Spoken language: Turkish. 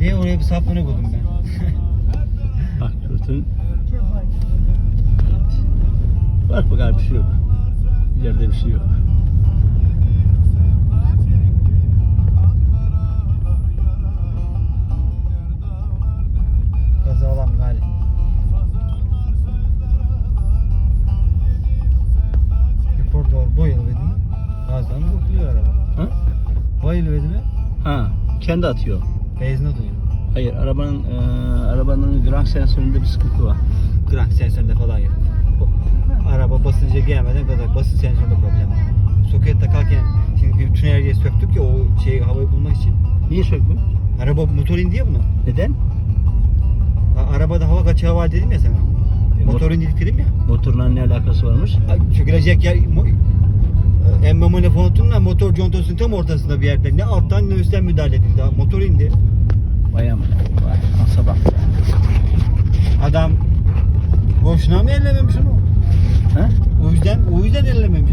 Niye oraya bir sapını buldum ben? Bak gördün. Bak bak abi bir şey yok. İleride bir şey yok. Kendi atıyor. Benzine duyuyor. Hayır arabanın e, arabanın grank sensöründe bir sıkıntı var. Krank sensöründe falan yok. Araba basınca gelmeden kadar basınç sensöründe problem var. Soket takarken şimdi bir tünelciye söktük ya o şeyi havayı bulmak için. Niye sökmüyor? Araba motor indi ya bunun. Neden? Ha, Arabada hava kaçağı var dedim ya sana. E, Motor indik dedim ya. Motorla ne alakası varmış? Çökülecek yer mo- emmamone fonutunla motor contosunun tam ortasında bir yerde. Ne alttan ne üstten müdahale edildi. Motor indi. Vay amına. Vay. Asa bak. Adam boşuna mı ellememiş onu? Ha? O yüzden o yüzden ellememiş.